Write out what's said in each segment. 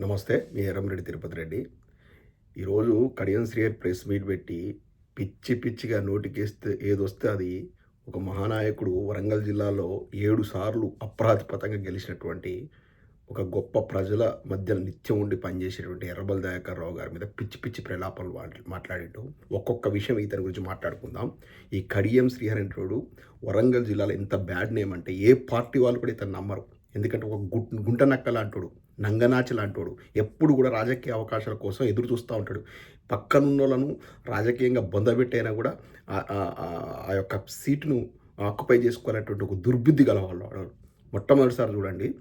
నమస్తే మీ ఎర్రంరెడ్డి తిరుపతి రెడ్డి. ఈరోజు Kadiyam Shri press meet పెట్టి పిచ్చి పిచ్చిగా నోటికేస్తే ఏదొస్తే అది ఒక మహానాయకుడు వరంగల్ జిల్లాలో ఏడు సార్లు అప్రాధిపతంగా గెలిచినటువంటి ఒక గొప్ప ప్రజల మధ్య నిత్యం ఉండి పనిచేసేటువంటి ఎర్రబల్ దయాకర్ రావు గారి మీద పిచ్చి పిచ్చి ప్రలాపాలు మాట్లా- మాట్లాడిండు. ఒక్కొక్క విషయం ఇతని గురించి మాట్లాడుకుందాం. ఈ కడియం శ్రీహరిణుడు వరంగల్ జిల్లాలో ఎంత బ్యాడ్ నేమ్ అంటే ఏ పార్టీ వాళ్ళు కూడా ఇతను నమ్మరు. ఎందుకంటే ఒక గుంట గుంట నక్క లాంటోడు నంగనాచి లాంటోడు. ఎప్పుడు కూడా రాజకీయ అవకాశాల కోసం ఎదురు చూస్తూ ఉంటాడు. పక్కనున్న వాళ్ళను రాజకీయంగా బొందబెట్టైనా కూడా ఆ- యొక్క సీటును ఆక్యుపై చేసుకోవాలనేటువంటి ఒక దుర్బుద్ధి గలవాళ్ళు వాడు. మొట్టమొదటిసారి చూడండి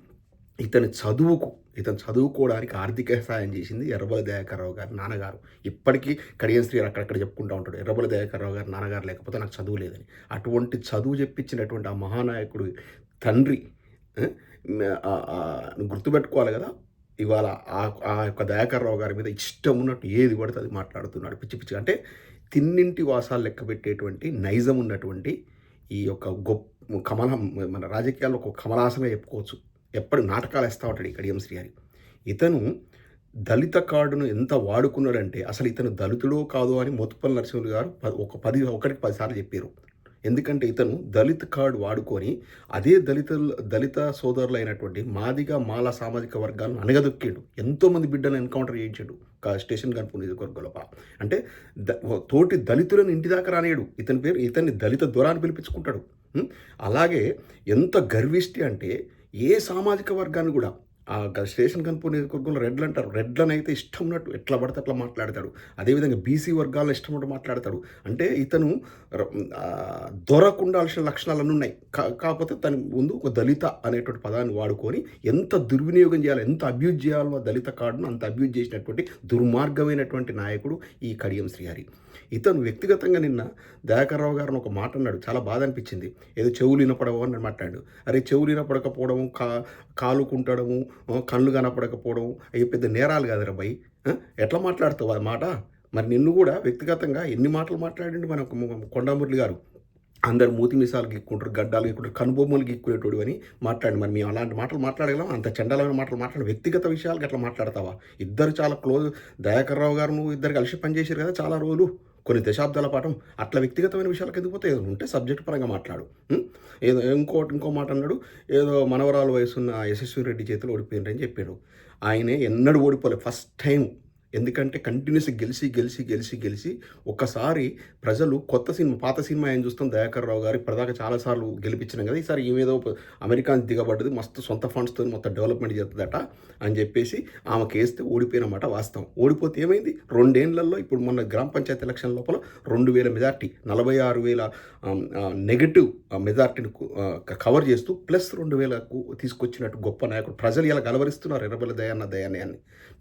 ఇతని చదువుకు ఇతను చదువుకోవడానికి ఆర్థిక సహాయం చేసింది ఎర్రబల దయాకర్రావు గారి నాన్నగారు. ఇప్పటికీ కడియం శ్రీ అక్కడక్కడ చెప్పుకుంటూ ఉంటాడు. ఎర్రబల దయాకర్రావు గారి నాన్నగారు లేకపోతే నాకు చదువు లేదని. అటువంటి చదువు చెప్పించినటువంటి ఆ మహానాయకుడు తండ్రి గుర్తుపెట్టుకోవాలి కదా? ఇవాళ ఆ ఆ యొక్క దయాకర్రావు గారి మీద ఇష్టం ఉన్నట్టు ఏది పడితే అది మాట్లాడుతున్నాడు. పిచ్చి పిచ్చి అంటే తిన్నింటి వాసాలు లెక్క పెట్టేటువంటి నైజం ఉన్నటువంటి ఈ యొక్క గొప్ప కమలం మన రాజకీయాల్లో ఒక కమలాసమే చెప్పుకోవచ్చు. ఎప్పుడు నాటకాలు వేస్తూ ఉంటాడు ఇక్కడ కడియం శ్రీహరి ఇతను దళిత కార్డును ఎంత వాడుకున్నాడంటే అసలు ఇతను దళితుడో కాదో అని మోతుపల్లి నరసింహులు గారు ఒక పది ఒకటికి పదిసార్లు చెప్పారు. ఎందుకంటే ఇతను దళిత్ కార్డు వాడుకొని అదే దళిత దళిత సోదరులైనటువంటి మాదిగా మాల సామాజిక వర్గాలను అనగదొక్కాడు. ఎంతోమంది బిడ్డలను ఎన్కౌంటర్ చేయించాడు. కా స్టేషన్ కనుపు నియోజకవర్గం అంటే ద తోటి దళితులను ఇంటి దాకా రానేడు ఇతని పేరు ఇతన్ని దళిత దొరాన్ని పిలిపించుకుంటాడు. అలాగే ఎంత గర్విష్టి అంటే ఏ సామాజిక వర్గాన్ని కూడా స్టేషన్ కనుపూర్ నియోజకవర్గంలో రెడ్లు అంటారు రెడ్లను అయితే ఇష్టం ఉన్నట్టు ఎట్లా పడితే అట్లా మాట్లాడతాడు. అదేవిధంగా బీసీ వర్గాల్లో ఇష్టం ఉన్నట్టు మాట్లాడతాడు. అంటే ఇతను దొరకుండాల్సిన దొరకు ఉండాల్సిన లక్షణాలన్నీ ఉన్నాయి. కా- కాకపోతే తన ముందు ఒక దళిత అనేటువంటి పదాన్ని వాడుకొని ఎంత దుర్వినియోగం చేయాలి ఎంత అబ్యూజ్ చేయాలో దళిత కార్డును అంత అబ్యూజ్ చేసినటువంటి దుర్మార్గమైనటువంటి నాయకుడు ఈ కడియం శ్రీహరి. ఇతను వ్యక్తిగతంగా నిన్న దయాకర్రావు గారిని ఒక మాట అన్నాడు. చాలా బాధ అనిపించింది. ఏదో చెవులు వినపడవు అని మాట్లాడు అరే చెవులు వినపడకపోవడము కా కాలుకుంటడము కళ్ళు కనపడకపోవడం అవి పెద్ద నేరాలు కాదురా భయ్ ఎట్లా మాట్లాడుతావు ఆ మాట? మరి నిన్ను కూడా వ్యక్తిగతంగా ఎన్ని మాటలు మాట్లాడండి మన కొండమురళి గారు. అందరు మూతి మిసాలు గీక్కుంటారు గడ్డాలు గీక్కుంటారు కనుబొమ్మలు గీక్కునేటోడు అని మాట్లాడి. మరి మేము అలాంటి మాటలు మాట్లాడగలం అంత చండాలమైన మాటలు మాట్లాడి. వ్యక్తిగత విషయాలు అట్లా మాట్లాడతావా? ఇద్దరు చాలా క్లోజ్ దయాకర్ రావు గారు నువ్వు ఇద్దరు కలిసి పనిచేసారు కదా చాలా రోజులు. కొన్ని దశాబ్దాల పాఠం అట్లా వ్యక్తిగతమైన విషయాలకు ఎందుకు పోతే ఏదో ఉంటే సబ్జెక్ట్ పరంగా మాట్లాడు. ఏదో ఇంకోటి ఇంకో మాట అన్నాడు ఏదో మనవరాలు వయసున్న యశస్వి రెడ్డి చేతిలో ఓడిపోయిండ్రని చెప్పాడు. ఆయనే ఎన్నడూ ఓడిపోలేదు ఫస్ట్ టైం ఎందుకంటే కంటిన్యూస్ గెలిచి గెలిచి గెలిచి గెలిచి ఒక్కసారి ప్రజలు కొత్త సినిమా పాత సినిమా ఏం చూస్తాం? దయాకర్ రావు గారి ఇప్పటిదాకా చాలాసార్లు గెలిపించినాం కదా. ఈసారి ఏమేదో అమెరికా దిగబడ్డది మస్తు సొంత ఫండ్స్తో మొత్తం డెవలప్మెంట్ చేస్తుందట అని చెప్పేసి ఆమెకి వేస్తే ఓడిపోయినమాట వాస్తవం. ఓడిపోతే ఏమైంది? రెండేళ్ళలో ఇప్పుడు మొన్న గ్రామ పంచాయతీ ఎలక్షన్ లోపల రెండు వేల మెజార్టీ నలభై ఆరు వేల నెగటివ్ మెజార్టీని కవర్ చేస్తూ ప్లస్ రెండు వేలకు తీసుకొచ్చినట్టు గొప్ప నాయకుడు ప్రజలు ఇలా గలవరిస్తున్నారు. ఎర్రబెల్ల దయాన్న దయాన్ని అని.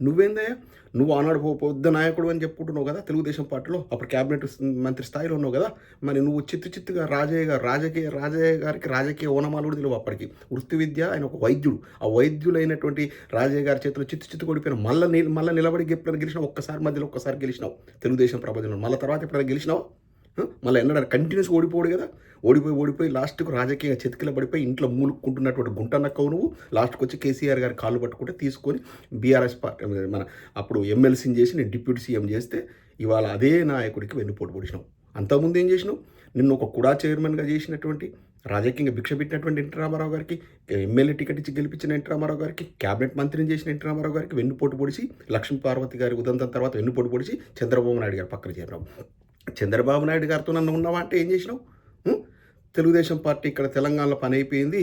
నువ్వేందయ్యా? నువ్వు ఆనాడు పెద్ద నాయకుడు అని చెప్పుకుంటున్నావు కదా తెలుగుదేశం పార్టీలో? అప్పుడు క్యాబినెట్ మంత్రి స్థాయిలో ఉన్నావు కదా? మరి నువ్వు చిత్తు చిత్తుగా రాజయ్య గారు రాజకీయ రాజయ్య గారికి రాజకీయ ఓనమాలు కూడా తెలియవు అప్పటికి. వృత్తి విద్య ఆయన ఒక వైద్యుడు. ఆ వైద్యులైనటువంటి రాజయ్య గారి చేతిలో చిత్తు చిత్తు కొడిపోయిన మళ్ళీ మళ్ళీ నిలబడి గెప్పిన గెలిచినావు ఒక్కసారి మధ్యలో ఒక్కసారి గెలిచినావు. తెలుగుదేశం ప్రపంచంలో మళ్ళీ తర్వాత ఎప్పుడైనా గెలిచినావు? మళ్ళీ ఎన్నడ కంటిన్యూస్ ఓడిపోడు కదా. ఓడిపోయి ఓడిపోయి లాస్ట్కు రాజకీయంగా చెతికిల పడిపోయి ఇంట్లో మూలుక్కుంటున్నటువంటి గుంట నక్కవు నువ్వు. లాస్ట్కి వచ్చి కేసీఆర్ గారి కాళ్ళు పట్టుకుంటే తీసుకొని బీఆర్ఎస్ పార్టీ మన అప్పుడు ఎమ్మెల్సీని చేసి నేను డిప్యూటీ సీఎం చేస్తే ఇవాళ అదే నాయకుడికి వెన్నుపోటు పొడిచినావు. అంతకుముందు ఏం చేసినావు? నిన్ను ఒక కుడా చైర్మన్గా చేసినటువంటి రాజకీయంగా భిక్ష పెట్టినటువంటి ఎన్టీ రామారావు గారికి ఎమ్మెల్యే టికెట్ ఇచ్చి గెలిపించిన ఎన్టీ రామారావు గారికి క్యాబినెట్ మంత్రిని చేసిన ఎన్టీ రామారావు గారికి వెన్నుపోటు పొడిచి లక్ష్మీ పార్వతి గారి ఉదంతం తర్వాత వెన్నుపోటు పొడిచి చంద్రబాబు నాయుడు గారు పక్కన చేరినావు చంద్రబాబు నాయుడు గారితో నన్ను ఉన్నావా అంటే ఏం చేసినావు? తెలుగుదేశం పార్టీ ఇక్కడ తెలంగాణలో పని అయిపోయింది.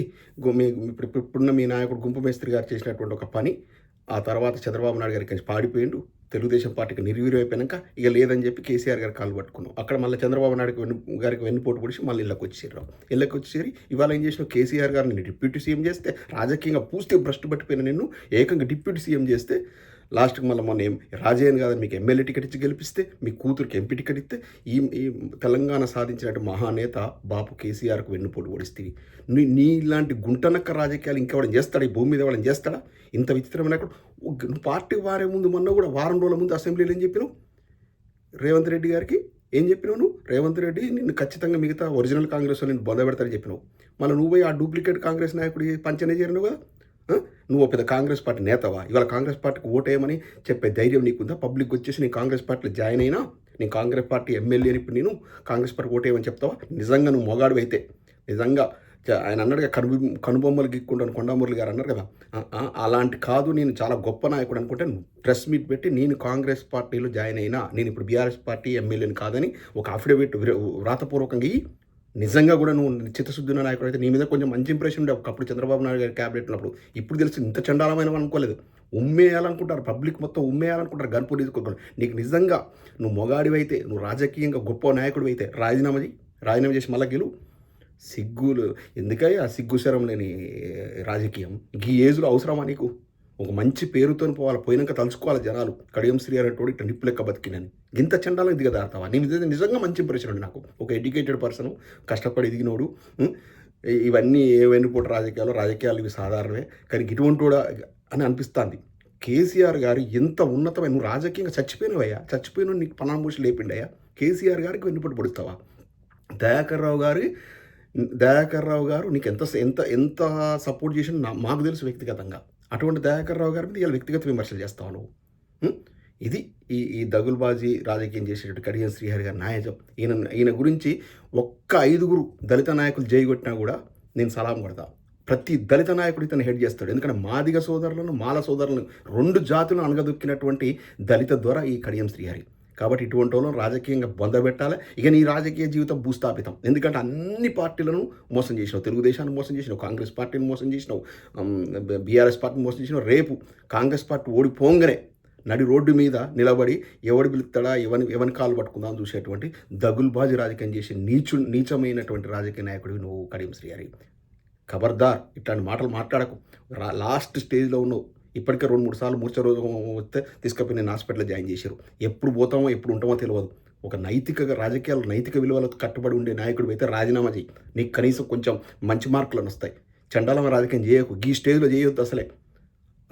మీ ఇప్పుడు ఇప్పుడున్న మీ నాయకుడు గుంపు మేస్త్రి గారు చేసినటువంటి ఒక పని ఆ తర్వాత చంద్రబాబు నాయుడు గారికి నుంచి పాడిపోయిండు. తెలుగుదేశం పార్టీకి నిర్వీర్యం అయిపోయాక ఇక లేదని చెప్పి కేసీఆర్ గారు కాలు పట్టుకున్నాం. అక్కడ మళ్ళీ చంద్రబాబు నాయుడు వెన్ను గారికి వెన్నుపోటు పొడిచి మళ్ళీ ఇళ్ళకి వచ్చేసారు ఇళ్ళకి వచ్చేసి ఇవాళ ఏం చేసినావు? కేసీఆర్ గారిని డిప్యూటీ సీఎం చేస్తే రాజకీయంగా పూర్తిగా భ్రష్టు పట్టిపోయిన నిన్ను ఏకంగా డిప్యూటీ సీఎం చేస్తే లాస్ట్కి మళ్ళీ మొన్న ఏం కాదని మీకు ఎమ్మెల్యే టికెట్ ఇచ్చి గెలిపిస్తే మీ కూతురికి ఎంపీ టికెట్ ఇస్తే ఈ తెలంగాణ సాధించినట్టు మహానేత బాపు కేసీఆర్కు వెన్నుపోటు ఓడిస్తే నీ నీ ఇలాంటి గుంటనక్క రాజకీయాలు ఇంకెవడం చేస్తాడా? ఈ భూమి మీద ఎవడం చేస్తాడా? ఇంత విచిత్రమైన పార్టీ వారే ముందు మొన్న కూడా వారం రోజుల ముందు అసెంబ్లీలో ఏం చెప్పినావు? రేవంత్ రెడ్డి గారికి ఏం చెప్పినావు నువ్వు? రేవంత్ రెడ్డి నిన్ను ఖచ్చితంగా మిగతా ఒరిజినల్ కాంగ్రెస్ నేను బొంద పెడతారని చెప్పినావు. మళ్ళీ నువ్వు పోయి ఆ డూప్లికేట్ కాంగ్రెస్ నాయకుడి పంచనే చేరినావు కదా? నువ్వు పెద్ద కాంగ్రెస్ పార్టీ నేతవా? ఇవాళ కాంగ్రెస్ పార్టీకి ఓటేయమని చెప్పే ధైర్యం నీకుందా? పబ్లిక్ వచ్చేసి నేను కాంగ్రెస్ పార్టీలో జాయిన్ అయినా నేను కాంగ్రెస్ పార్టీ ఎమ్మెల్యేని ఇప్పుడు నేను కాంగ్రెస్ పార్టీ ఓటేయమని చెప్తావా? నిజంగా నువ్వు మొగాడు అయితే. నిజంగా చ- ఆయన అన్నాడు కను కనుబొమ్మలు గిక్కుంటాను కొండమూర్లు గారు అన్నారు కదా. అలాంటి కాదు నేను చాలా గొప్ప నాయకుడు అనుకుంటే ప్రెస్ మీట్ పెట్టి నేను కాంగ్రెస్ పార్టీలో జాయిన్ అయినా నేను ఇప్పుడు బీఆర్ఎస్ పార్టీ ఎమ్మెల్యేని కాదని ఒక అఫిడవిట్ వ్రాతపూర్వకంగా నిజంగా కూడా నువ్వు చిత్తశుద్ధున్న నాయకుడు అయితే నీ మీద కొంచెం మంచి ఇంప్రెషన్ ఉండే. ఒకప్పుడు చంద్రబాబు నాయుడు గారి క్యాబినెట్ ఉన్నప్పుడు ఇప్పుడు తెలిసి ఇంత చండాలమైన అనుకోలేదు. ఉమ్మేయాలనుకుంటారు. పబ్లిక్ మొత్తం ఉమ్మేయాలనుకుంటారు. గన్పూర్ తీసుకోవాలి నీకు నిజంగా నువ్వు మొగాడివైతే నువ్వు రాజకీయంగా గొప్ప నాయకుడు అయితే రాజీనామా చేయి రాజీనామా చేసి మళ్ళీ గెలువు. సిగ్గులు. ఎందుకయ్యా? సిగ్గుశరం లేని రాజకీయం. ఈ ఏజ్లో అవసరమా నీకు? ఒక మంచి పేరుతో పోవాలి పోయినాక తలుచుకోవాలి జనాలు. కడియం శ్రీ అనేటోడు ఇట్లా నిప్పు లెక్క బతికినని ఇంత చండాలకు దిగదాడతావా నీ నేను నిజంగా మంచి ఇంప్రెషన్ ఉంది నాకు. ఒక ఎడ్యుకేటెడ్ పర్సన్ కష్టపడి ఎదిగినోడు ఇవన్నీ ఏ రాజకీయాలు రాజకీయాలు ఇవి సాధారణమే. కానీ ఇటువంటి కూడా అని అనిపిస్తుంది. కేసీఆర్ గారు ఎంత ఉన్నతమైన నువ్వు రాజకీయంగా చచ్చిపోయినవయ్యా? చచ్చిపోయిన నీకు పనాంబూషి లేపిండయ్యా? కేసీఆర్ గారికి వెన్నుపోటు పడుస్తావా? దయాకర్ రావు గారి దయాకర్ రావు గారు నీకు ఎంత ఎంత ఎంత సపోర్ట్ చేసిన మాకు తెలుసు వ్యక్తిగతంగా. అటువంటి దయాకర్ రావు గారి మీద ఇలా వ్యక్తిగత విమర్శలు చేస్తావు నువ్వు ఇది ఈ ఈ దగుల్బాజీ రాజకీయం చేసేటట్టు కడియం శ్రీహరి గారి నాయకం ఈయన ఈయన గురించి ఒక్క ఐదుగురు దళిత నాయకులు జై కొట్టినా కూడా నేను సలాం కొడతా. ప్రతి దళిత నాయకుడు ఇతను హెడ్ చేస్తాడు. ఎందుకంటే మాదిగ సోదరులను మాల సోదరులను రెండు జాతులను అనగదొక్కినటువంటి దళిత ద్వారా ఈ కడియం శ్రీహరి. కాబట్టి ఇటువంటి వాళ్ళని రాజకీయంగా బొందబెట్టాలి ఇక నీ రాజకీయ జీవితం భూస్థాపితం. ఎందుకంటే అన్ని పార్టీలను మోసం చేసినావు. తెలుగుదేశాన్ని మోసం చేసినావు. కాంగ్రెస్ పార్టీని మోసం చేసినావు. బీఆర్ఎస్ పార్టీని మోసం చేసినావు. రేపు కాంగ్రెస్ పార్టీ ఓడిపోంగనే నడి రోడ్డు మీద నిలబడి ఎవడు పిలుస్తాడా ఎవని ఎవని కాలు పట్టుకుందా అని చూసేటువంటి దగుల్బాజీ రాజకీయం చేసే నీచు నీచమైనటువంటి రాజకీయ నాయకుడివి నువ్వు కడియం శ్రీహరి. ఖబర్దార్. ఇట్లాంటి మాటలు మాట్లాడకు. రా లాస్ట్ స్టేజ్లో ఉన్నావు. ఇప్పటికే రెండు మూడు సార్లు మూర్చ రోజు వస్తే తీసుకుపోయి నేను హాస్పిటల్లో జాయిన్ చేశారు. ఎప్పుడు పోతామో ఎప్పుడు ఉంటామో తెలియదు ఒక నైతిక రాజకీయాలు నైతిక విలువలకు కట్టుబడి ఉండే నాయకుడు అయితే రాజీనామా చేయి నీకు కనీసం కొంచెం మంచి మార్కులను వస్తాయి. చండాలమ్మ రాజకీయం చేయకు. ఈ స్టేజ్లో చేయొద్దు అసలే.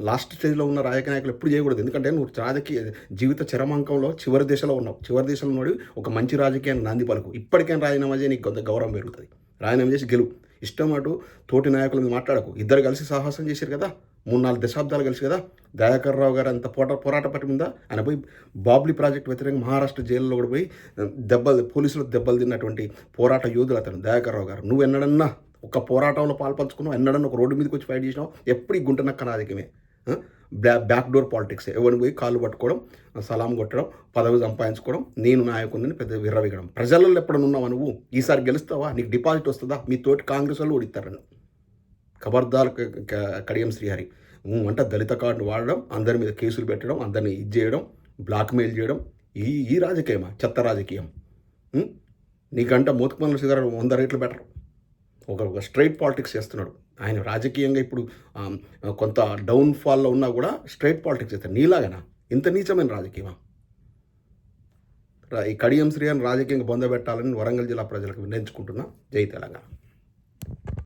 లాస్ట్ స్టేజ్లో ఉన్న రాజకీయ నాయకులు ఎప్పుడు చేయకూడదు. ఎందుకంటే నువ్వు రాజకీయ జీవిత చరమాంకంలో చివరి దిశలో ఉన్నావు. చివరి దిశలో ఉన్నాడు ఒక మంచి రాజకీయాన్ని నాంది పలుకు. ఇప్పటికైనా రాజీనామా చేయి నీకు కొంత గౌరవం పెరుగుతుంది. రాజీనామా చేసి గెలువు. ఇష్టం అటు తోటి నాయకుల మీద మాట్లాడకు. ఇద్దరు కలిసి సాహసం చేశారు కదా. మూడు నాలుగు దశాబ్దాలు కలిసి కదా. దయాకర్ రావు గారు అంత పోట పోరాట పట్టి ఉందా ఆయన పోయి బాబ్లీ ప్రాజెక్ట్ వ్యతిరేకంగా మహారాష్ట్ర జైల్లో కూడా పోయి దెబ్బలు పోలీసులు దెబ్బలు తిన్నటువంటి పోరాట యోధులు అతను దయాకర్ రావు గారు. నువ్వు ఎన్నడన్నా ఒక పోరాటంలో పాల్పంచుకున్నావు? ఎన్నడన్నా ఒక రోడ్డు మీదకి వచ్చి ఫైట్ చేసినావు? ఎప్పుడు ఈ గుంటనక్క రాజకీయమే బ్యాక్ డోర్ పాలిటిక్స్. ఎవరిని పోయి కాళ్ళు పట్టుకోవడం సలాం కొట్టడం పదవి సంపాదించుకోవడం నేను నాయకుడిని పెద్ద విర్రవిగడం. ప్రజలలో ఎప్పుడన్నా ఉన్నావా నువ్వు? ఈసారి గెలుస్తావా? నీకు డిపాజిట్ వస్తుందా? మీ తోటి కాంగ్రెస్ వాళ్ళు ఓడిస్తారని ఖబర్దార్ క- కడియం శ్రీహరి. ఊ అంటే దళిత కార్డు వాడడం అందరి మీద కేసులు పెట్టడం అందరిని ఇది చేయడం బ్లాక్మెయిల్ చేయడం ఈ ఈ రాజకీయమా? చెత్త రాజకీయం. నీకంట నీకంటే మోతుకుమల్ల గారు వంద రేట్లు బెటర్ ఒక స్ట్రైట్ పాలిటిక్స్ చేస్తున్నాడు. ఆయన రాజకీయంగా ఇప్పుడు కొంత డౌన్ఫాల్లో ఉన్నా కూడా స్ట్రైట్ పాలిటిక్స్ చేస్తారు. నీలాగనా? ఇంత నీచమైన రాజకీయమా? ఈ కడియం శ్రీ అని రాజకీయంగా పొందబెట్టాలని వరంగల్ జిల్లా ప్రజలకు విన్నవించుకుంటున్నా. జై తెలంగాణ.